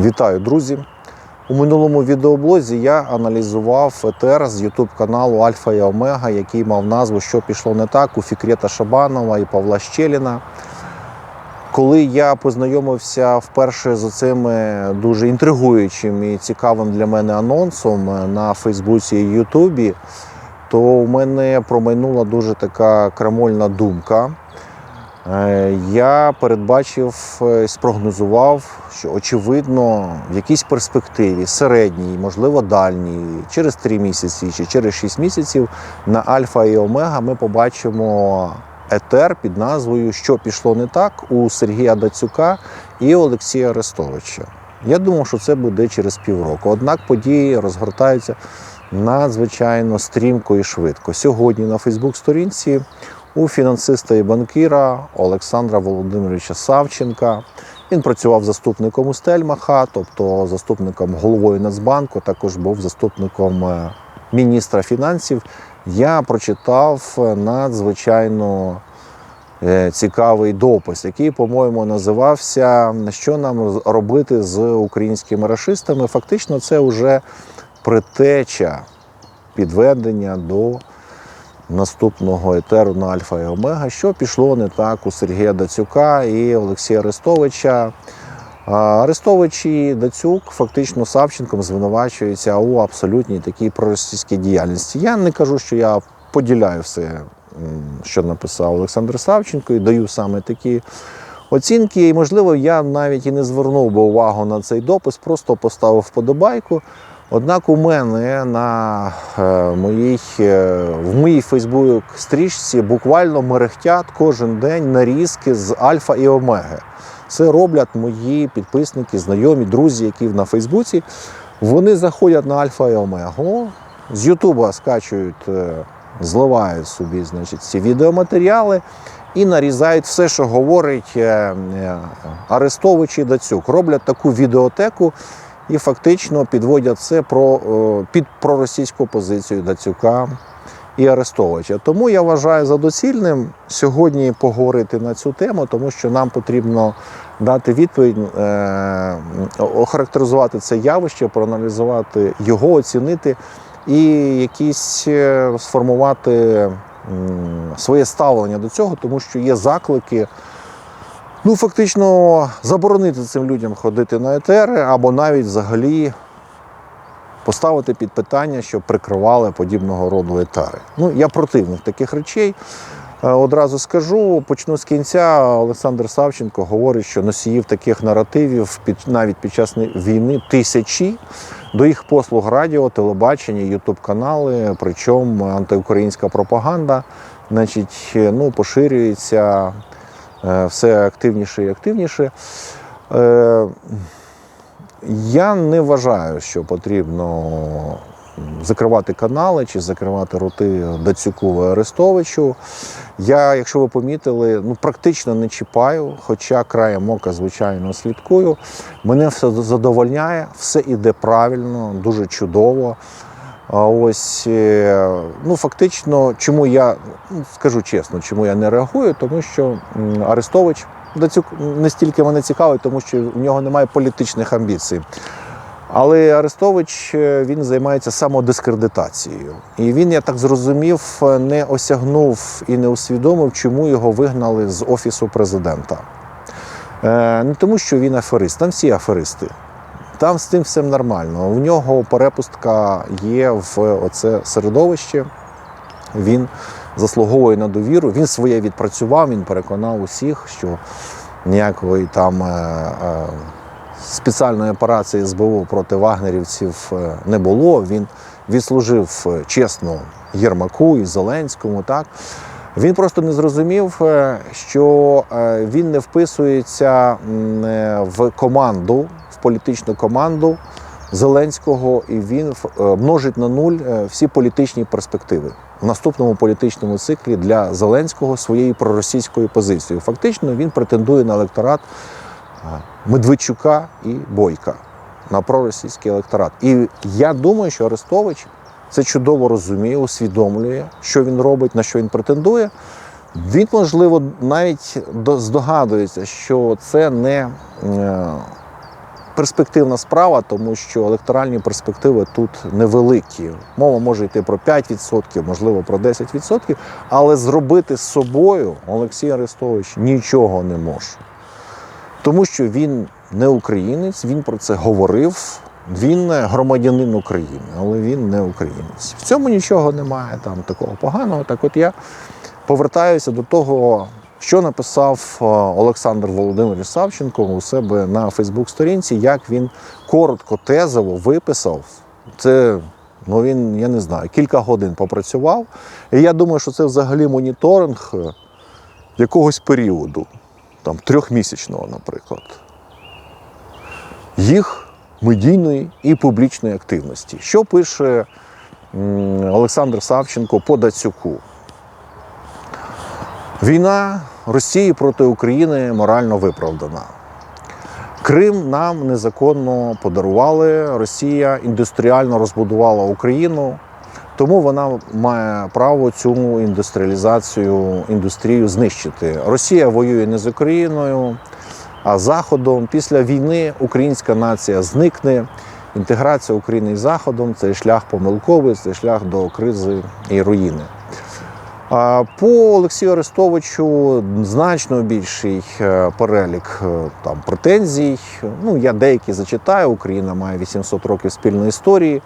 Вітаю, друзі! У минулому відеоблозі я аналізував ЕТР з Ютуб каналу Альфа і Омега, який мав назву Що пішло не так у Фікрета Шабанова і Павла Щеліна. Коли я познайомився вперше з цим дуже інтригуючим і цікавим для мене анонсом на Фейсбуці і Ютубі, то у мене промайнула дуже така крамольна думка. Е, Я передбачив, е, спрогнозував, що очевидно в якійсь перспективі, середній, можливо, дальній, через 3 місяці чи через 6 місяців на Альфа і Омега ми побачимо етер під назвою Що пішло не так у Сергія Дацюка і Олексія Арестовича. Я думав, що це буде через півроку. Однак події розгортаються надзвичайно стрімко і швидко. Сьогодні на Фейсбук-сторінці у фінансиста і банкіра Олександра Володимировича Савченка. Він працював заступником у Стельмаха, тобто заступником головою Нацбанку, також був заступником е, міністра фінансів. Я прочитав надзвичайно е, цікавий допис, який, по-моєму, називався Що нам робити з українськими рашистами. Фактично, це вже притеча підведення до наступного етеру на Альфа і Омега, що пішло не так у Сергія Дацюка і Олексія Арестовича. Арестович і Дацюк фактично Савченком звинувачуються у абсолютній такій проросійській діяльності. Я не кажу, що я поділяю все, що написав Олександр Савченко, і даю саме такі оцінки. І, можливо, я навіть і не звернув би увагу на цей допис, просто поставив вподобайку. Однак у мене на е, моїй, е, в моїй Фейсбук-стрічці буквально мерехтять кожен день нарізки з Альфа і Омеги. Це роблять мої підписники, знайомі, друзі, які на Фейсбуці. Вони заходять на Альфа і Омегу, з Ютуба скачують, е, зливають собі значить, ці відеоматеріали і нарізають все, що говорить Арестович і Дацюк. Роблять таку відеотеку і фактично підводять це про, е, під проросійську позицію Дацюка і Арестовича. Тому я вважаю за доцільним сьогодні поговорити на цю тему, тому що нам потрібно дати відповідь, е, охарактеризувати це явище, проаналізувати його, оцінити і якісь е, сформувати своє ставлення до цього, тому що є заклики. Ну, фактично, заборонити цим людям ходити на етери або навіть взагалі поставити під питання, щоб прикривали подібного роду етери. Ну, я противник таких речей. Е, Одразу скажу, почну з кінця. Олександр Савченко говорить, що носіїв таких наративів під навіть під час війни тисячі. До їх послуг радіо, телебачення, ютуб канали, причому антиукраїнська пропаганда, значить, ну, поширюється е, все активніше і активніше. Е, Я не вважаю, що потрібно закривати канали чи закривати роти Дацюку і Арестовичу. Я, якщо ви помітили, ну практично не чіпаю, хоча краєм ока, звичайно, слідкую. Мене все задовольняє, все іде правильно, дуже чудово. Ось, е, ну фактично, чому я ну, скажу чесно, чому я не реагую, тому що Арестович Дацюк не стільки мене цікавить, тому що в нього немає політичних амбіцій. Але Арестович е, він займається самодискредитацією. І він, я так зрозумів, не осягнув і не усвідомив, чому його вигнали з офісу президента. Е, Не тому, що він аферист, там всі аферисти. Там з тим все нормально. У нього перепустка є в оце середовище. Він заслуговує на довіру. Він своє відпрацював, він переконав усіх, що ніякої там е, е, спеціальної операції СБУ проти вагнерівців е, не було. Він відслужив е, чесно Єрмаку і Зеленському. Так він просто не зрозумів, е, що він не вписується в команду, в політичну команду Зеленського, і він е, множить на нуль е, всі політичні перспективи в наступному політичному циклі для Зеленського своєю проросійською позицією. Фактично він претендує на електорат Медведчука і Бойка на проросійський електорат. І я думаю, що Арестович це чудово розуміє, усвідомлює, що він робить, на що він претендує. Він, можливо, навіть здогадується, що це не е, перспективна справа, тому що електоральні перспективи тут невеликі. Мова може йти про 5%, можливо, про 10%, але зробити з собою Олексій Арестович нічого не може. Тому що він не українець, він про це говорив. Він громадянин України, але він не українець. В цьому нічого немає там такого поганого. Так от я повертаюся до того, що написав е, Олександр Володимирович Савченко у себе на Фейсбук-сторінці, як він коротко тезово виписав. Це ну він, я не знаю, кілька годин попрацював. І я думаю, що це взагалі моніторинг е, якогось періоду, там трьохмісячного, наприклад. Їх медійної і публічної активності. Що пише Олександр Савченко по Дацюку? Війна Росії проти України морально виправдана. Крим нам незаконно подарували. Росія індустріально розбудувала Україну, тому вона має право цю індустріалізацію, індустрію знищити. Росія воює не з Україною, а з Заходом. Після війни українська нація зникне. Інтеграція України із Заходом це шлях помилковий, це шлях до кризи і руїни. По Олексію Арестовичу значно більший е, перелік е, там претензій. Ну я деякі зачитаю. Україна має 800 років спільної історії.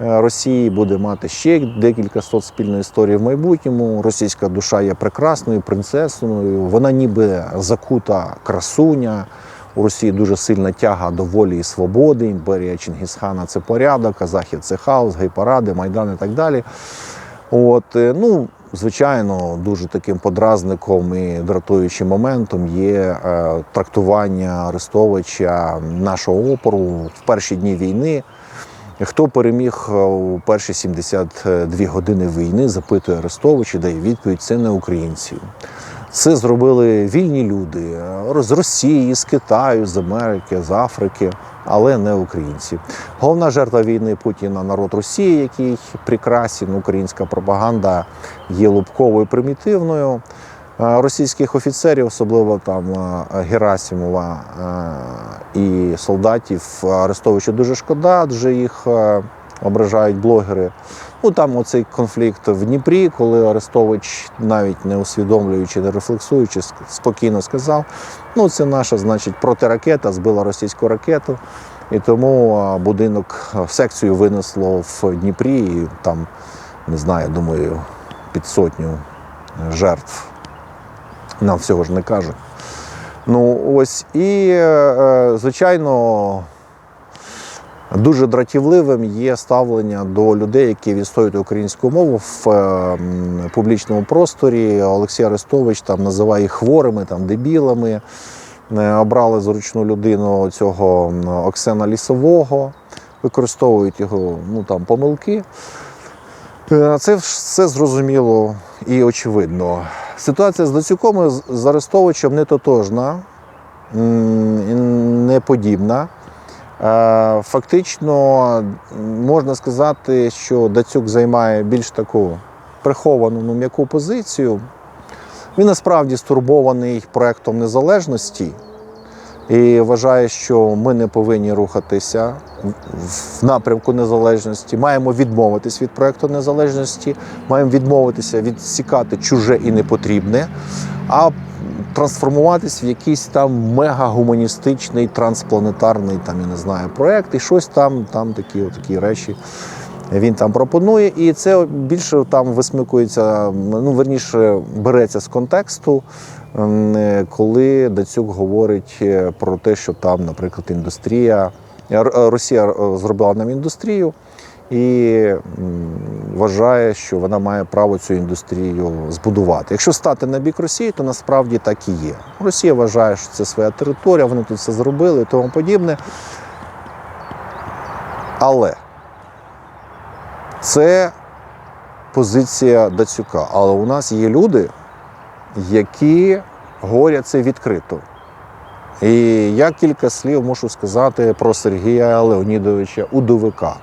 Е, Росії буде мати ще декілька сот спільної історії в майбутньому. Російська душа є прекрасною принцесною. Вона ніби закута красуня. У Росії дуже сильна тяга до волі і свободи. Імперія Чингісхана це порядок, а Захід це хаос, гей-паради, майдан і так далі. От, ну, звичайно, дуже таким подразником і дратуючим моментом є е, трактування Арестовича нашого опору в перші дні війни. Хто переміг е, у перші 72 години війни, запитує Арестовича, дає відповідь: це не українці. Це зробили вільні люди з Росії, з Китаю, з Америки, з Африки, але не українці. Головна жертва війни Путіна народ Росії, який прекрасен. Українська пропаганда є лубковою примітивною. Е, Російських офіцерів, особливо там е, Герасимова е, і солдатів Арестовичу дуже шкода, адже їх ображають блогери. Ну там оцей конфлікт в Дніпрі, коли Арестович, навіть не усвідомлюючи, не рефлексуючи, спокійно сказав: ну це наша, значить, протиракета збила російську ракету. І тому будинок а, секцію винесло в Дніпрі, і там, не знаю, думаю, під сотню е, жертв. Нам всього ж не кажуть. Ну ось і, е, е, звичайно, Дуже дратівливим є ставлення до людей, які відстоюють українську мову в е, публічному просторі. Олексій Арестович там називає їх хворими, там дебілами. Е, Обрали зручну людину цього Оксена Лісового, використовують його ну, там, помилки. Е, Це все зрозуміло і очевидно. Ситуація з Дацюком і з- Арестовичем не тотожна, не подібна. Е, Фактично можна сказати, що Дацюк займає більш таку приховану ну, м'яку позицію. Він насправді стурбований проектом незалежності і вважає, що ми не повинні рухатися в- напрямку незалежності. Маємо відмовитись від проекту незалежності, маємо відмовитися відсікати чуже і непотрібне, а трансформуватись в якийсь там мега-гуманістичний транспланетарний там, я не знаю, проект, і щось там, там такі, такі речі він там пропонує. І це більше там висмикується, ну верніше береться з контексту, ем, е, коли Дацюк говорить е, про те, що там, наприклад, індустрія. Росія е, зробила нам індустрію і вважає, що вона має право цю індустрію збудувати. Якщо стати на бік Росії, то насправді так і є. Росія вважає, що це своя територія, вони тут все зробили і тому подібне. Але це позиція Дацюка. Але у нас є люди, які говорять це відкрито. І я кілька слів можу сказати про Сергія Леонідовича Удовика.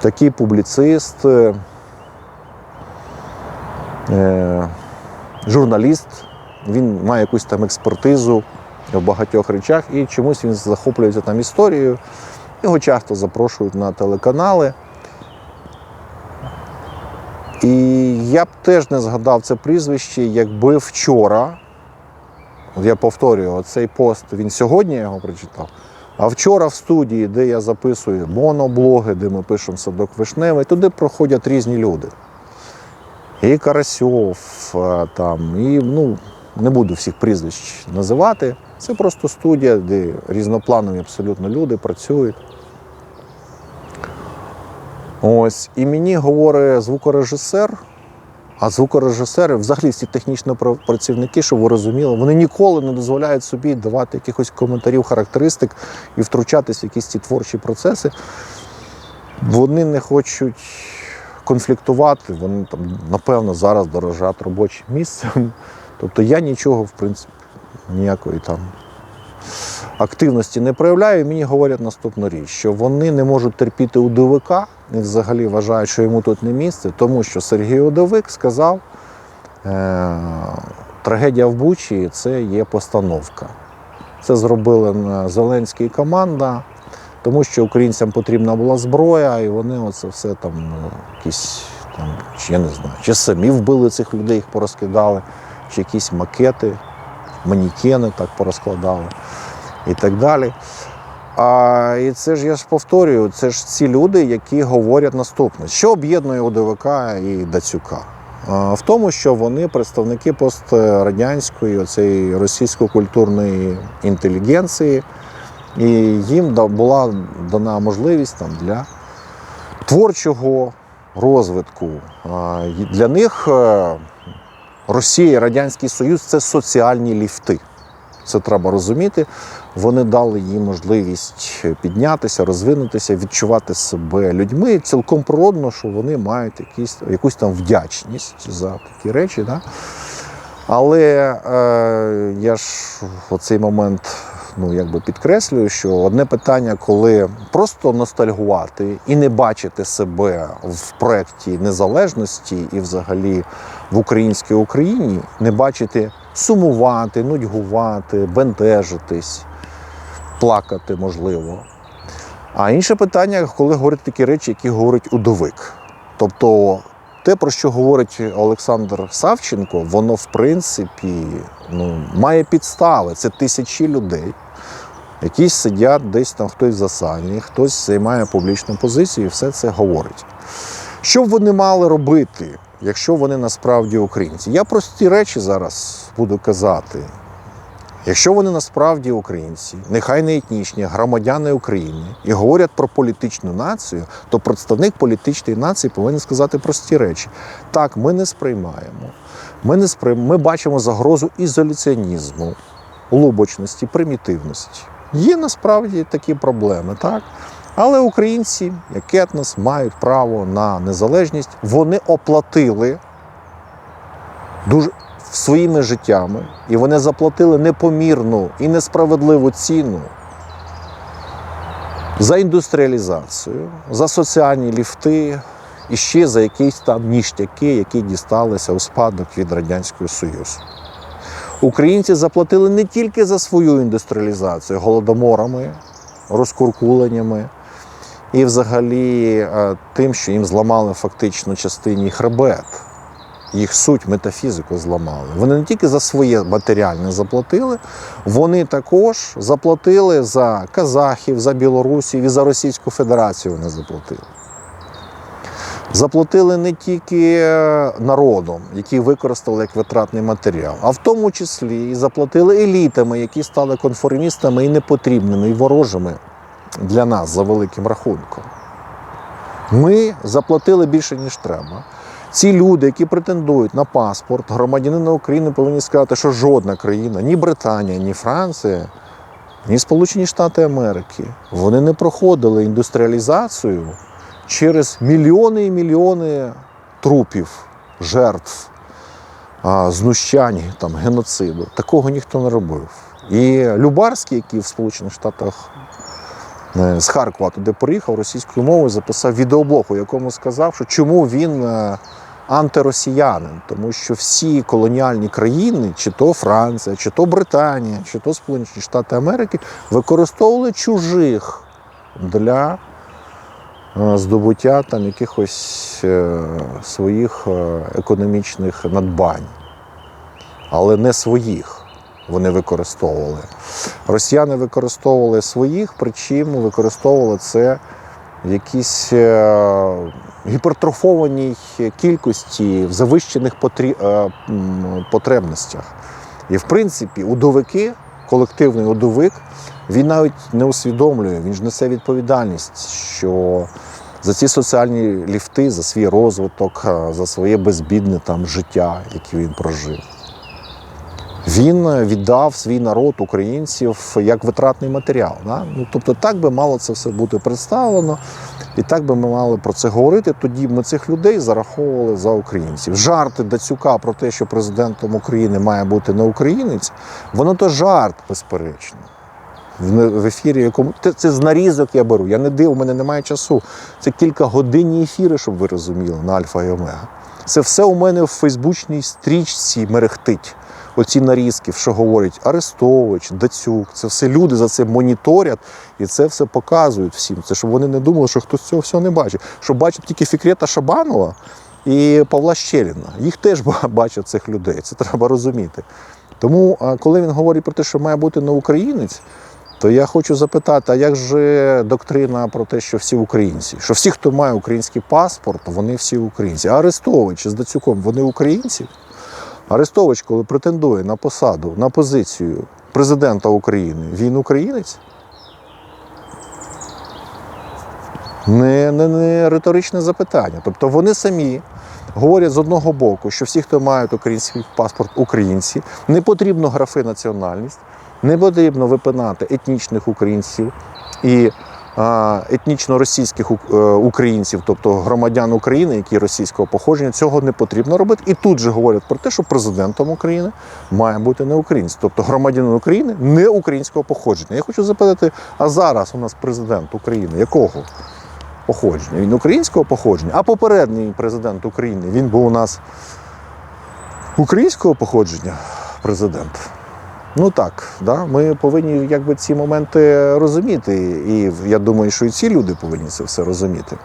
Такий публіцист, е, журналіст, він має якусь там експертизу в багатьох речах, і чомусь він захоплюється там історією. Його часто запрошують на телеканали. І я б теж не згадав це прізвище, якби вчора, я повторюю, цей пост він сьогодні його прочитав. А вчора в студії, де я записую моноблоги, де ми пишемо садок вишневий, туди проходять різні люди. І Карасьов, там, і ну, не буду всіх прізвищ називати. Це просто студія, де різнопланові абсолютно люди працюють. Ось, і мені говорить звукорежисер, а звукорежисери, взагалі всі технічні працівники, щоб ви розуміли, вони ніколи не дозволяють собі давати якихось коментарів, характеристик і втручатись в якісь ці творчі процеси. Вони не хочуть конфліктувати, вони там, напевно, зараз дорожать робочим місцем. Тобто я нічого, в принципі, ніякої там активності не проявляю. Мені говорять наступну річ, що вони не можуть терпіти удовика і взагалі вважають, що йому тут не місце, тому що Сергій Удовик сказав, е- трагедія в Бучі це є постановка. Це зробили Зеленський і команда, тому що українцям потрібна була зброя, і вони оце все там, ну, якісь там, чи я не знаю, чи самі вбили цих людей, їх порозкидали, чи якісь макети, манікени так порозкладали і так далі. А, і це ж я ж повторюю, це ж ці люди, які говорять наступне, що об'єднує ОДВК і Дацюка. В тому, що вони представники пострадянської, цієї російсько-культурної інтелігенції, і їм була дана можливість там для творчого розвитку. Для них е, Росія, Радянський Союз це соціальні ліфти. Це треба розуміти. Вони дали їм можливість піднятися, розвинутися, відчувати себе людьми. Цілком природно, що вони мають якісь, якусь там вдячність за такі речі. Да? Але е, я ж в цей момент ну, якби підкреслюю, що одне питання, коли просто ностальгувати і не бачити себе в проєкті незалежності і взагалі в українській Україні, не бачити сумувати, нудьгувати, бентежитись, плакати можливо. А інше питання, коли говорять такі речі, які говорить удовик. Тобто те, про що говорить Олександр Савченко, воно в принципі ну, має підстави. Це тисячі людей, які сидять десь там хтось в засаді, хтось займає публічну позицію і все це говорить. Що б вони мали робити, якщо вони насправді українці? Я прості речі зараз буду казати. Якщо вони насправді українці, нехай не етнічні, громадяни України і говорять про політичну націю, то представник політичної нації повинен сказати прості речі. Так, ми не сприймаємо. Ми не сприйм... ми бачимо загрозу ізоляціонізму, лубочності, примітивності. Є насправді такі проблеми, так? Але українці, як етнос, мають право на незалежність. Вони оплатили дуже своїми життями, і вони заплатили непомірну і несправедливу ціну за індустріалізацію, за соціальні ліфти і ще за якісь там ніштяки, які дісталися у спадок від Радянського Союзу. Українці заплатили не тільки за свою індустріалізацію голодоморами, розкуркуленнями і взагалі е, тим, що їм зламали фактично частині хребет їх суть метафізику зламали. Вони не тільки за своє матеріальне заплатили, вони також заплатили за казахів, за білорусів і за Російську Федерацію вони заплатили. Заплатили не тільки народом, який використали як витратний матеріал, а в тому числі і заплатили елітами, які стали конформістами і непотрібними, і ворожими для нас за великим рахунком. Ми заплатили більше, ніж треба. Ці люди, які претендують на паспорт громадянина України, повинні сказати, що жодна країна, ні Британія, ні Франція, ні Сполучені Штати Америки, вони не проходили індустріалізацію через мільйони і мільйони трупів, жертв, знущань, там, геноциду. Такого ніхто не робив. І Любарський, який в Сполучених Штатах з Харкова туди приїхав російською мовою, записав відеоблог, у якому сказав, що чому він е, антиросіянин, тому що всі колоніальні країни, чи то Франція, чи то Британія, чи то Сполучені Штати Америки, використовували чужих для е, здобуття там якихось е, своїх е, економічних надбань, але не своїх вони використовували. Росіяни використовували своїх, причому використовували це в якійсь е, гіпертрофованій кількості в завищених е, потребностях. І в принципі, удовики, колективний удовик, він навіть не усвідомлює, він ж несе відповідальність, що за ці соціальні ліфти, за свій розвиток, е, за своє безбідне там життя, яке він прожив. Він е, віддав свій народ українців як витратний матеріал. Да? Ну, тобто, так би мало це все бути представлено, і так би ми мали про це говорити. Тоді ми цих людей зараховували за українців. Жарти Дацюка про те, що президентом України має бути не українець, воно то жарт, безперечно. В В ефірі, якому це, це з нарізок я беру. Я не див, у мене немає часу. Це кілька годинні ефіри, щоб ви розуміли, на Альфа і Омега. Це все у мене в фейсбучній стрічці мерехтить. Оці нарізки, що говорять Арестович, Дацюк, це все люди за це моніторять і це все показують всім. Це щоб вони не думали, що хтось цього всього не бачить. Що бачать тільки Фікрета Шабанова і Павла Щеліна. Їх теж бачать цих людей. Це треба розуміти. Тому, коли він говорить про те, що має бути не українець, то я хочу запитати, а як же доктрина про те, що всі українці? Що всі, хто має український паспорт, вони всі українці. А Арестович з Дацюком, вони українці? Арестович, коли претендує на посаду, на позицію президента України, він українець? Не, не, не риторичне запитання. Тобто вони самі говорять з одного боку, що всі, хто мають український паспорт, українці, не потрібно графи національність, не потрібно випинати етнічних українців і етнічно російських е, українців, тобто громадян України, які російського походження, цього не потрібно робити. І тут же говорять про те, що президентом України має бути не українець, тобто громадянин України не українського походження. Я хочу запитати, а зараз у нас президент України якого? Походження. Він українського походження, а попередній президент України він був у нас українського походження президент. Ну так, да? ми повинні якби ці моменти розуміти. І я думаю, що і ці люди повинні це все розуміти.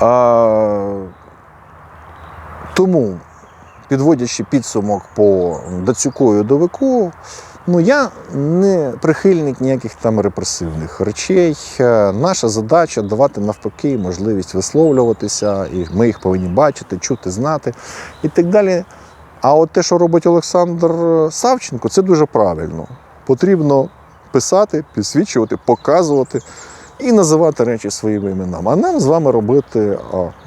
А, тому, підводячи підсумок по Дацюку і Довику, ну я не прихильник ніяких там репресивних речей. Е, Наша задача давати навпаки можливість висловлюватися, і ми їх повинні бачити, чути, знати і так далі. А от те, що робить Олександр Савченко, це дуже правильно. Потрібно писати, підсвічувати, показувати і називати речі своїми іменами. А нам з вами робити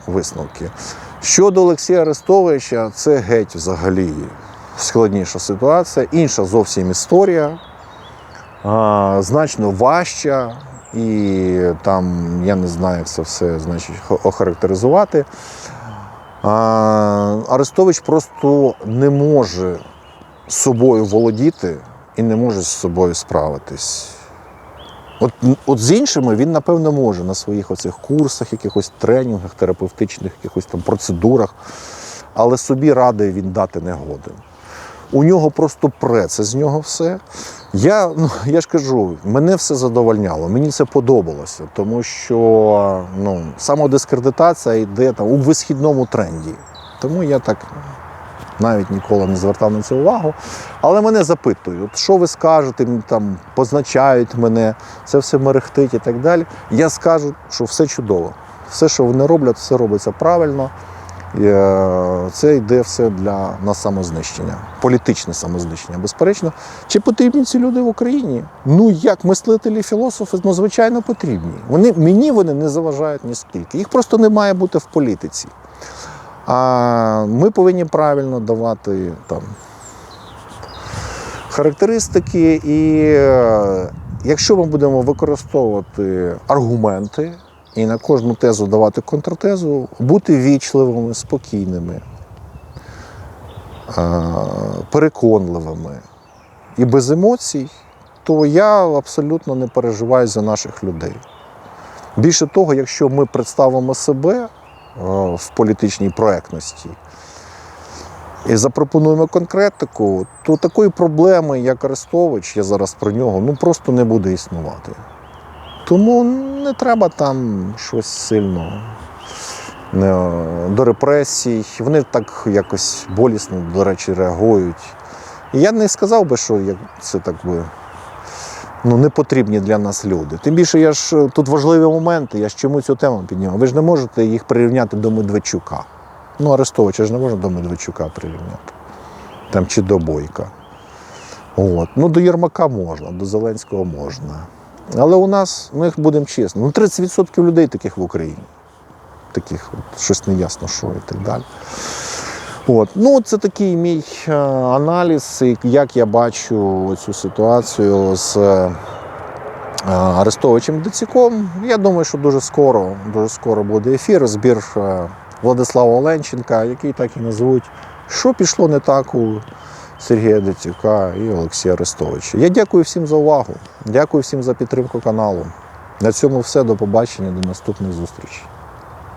висновки. Щодо Олексія Арестовича, це геть взагалі складніша ситуація, інша зовсім історія, а, значно важча. І там я не знаю, як це все значить охарактеризувати. Арестович просто не може собою володіти і не може з собою справитись. От, от з іншими він, напевно, може на своїх оцих курсах, якихось тренінгах, терапевтичних, якихось там процедурах, але собі ради він дати не годен. У нього просто преце з нього все. Я, ну, я ж кажу, мене все задовольняло, мені це подобалося, тому що ну, самодискредитація йде там у висхідному тренді. Тому я так навіть ніколи не звертав на це увагу. Але мене запитують, що ви скажете, там, позначають мене, це все мерехтить і так далі. Я скажу, що все чудово. Все, що вони роблять, все робиться правильно. Е, Це йде все для на самознищення, політичне самознищення, безперечно. Чи потрібні ці люди в Україні? Ну як мислителі, філософи, ну звичайно, потрібні. Вони мені вони не заважають ніскільки. Їх просто не має бути в політиці. А ми повинні правильно давати там характеристики, і е, якщо ми будемо використовувати аргументи і на кожну тезу давати контртезу, бути вічливими, спокійними, е, переконливими і без емоцій, то я абсолютно не переживаю за наших людей. Більше того, якщо ми представимо себе в політичній проектності і запропонуємо конкретику, то такої проблеми, як Арестович, я зараз про нього, ну просто не буде існувати. Тому не треба там щось сильно до репресій. Вони так якось болісно, до речі, реагують. І я не сказав би, що це так би ну, не потрібні для нас люди. Тим більше я ж е, тут важливі моменти, я ж чому цю тему піднімав. Ви ж не можете їх прирівняти до Медведчука. Ну, Арестовича ж не можна до Медведчука прирівняти. Там чи до Бойка. От. Ну, до Єрмака можна, до Зеленського можна. Але у нас, ну їх будемо чесно, ну 30% людей таких в Україні. Таких от, щось неясно, що і так далі. От. Ну, це такий мій е, аналіз, як я бачу цю ситуацію з е, Арестовичем Диціком. Я думаю, що дуже скоро, дуже скоро буде ефір, збір е, Владислава Оленченка, який так і назвуть. Що пішло не так у Сергія Дитюка і Олексія Арестовича. Я дякую всім за увагу. Дякую всім за підтримку каналу. На цьому все. До побачення, до наступних зустрічей.